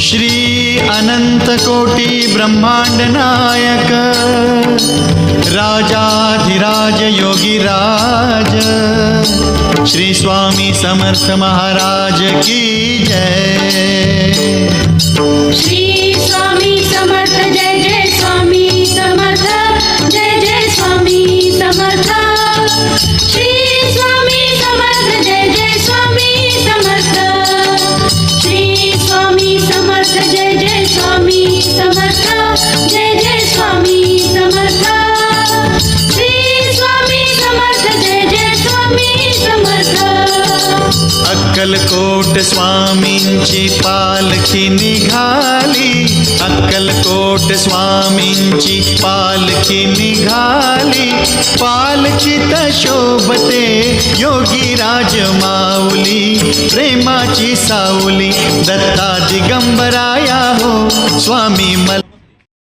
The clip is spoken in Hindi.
श्री अनंत कोटि ब्रह्मांड नायक राजाधिराज योगी राज श्री स्वामी समर्थ महाराज की जय। जय जय अक्कलकोट स्वामींची पालखी निघाली। अक्कलकोट स्वामींची पालखी निघाली। पालखीत शोभते योगी राज प्रेमाची सावली दत्ता दिगंबराया हो, स्वामी मल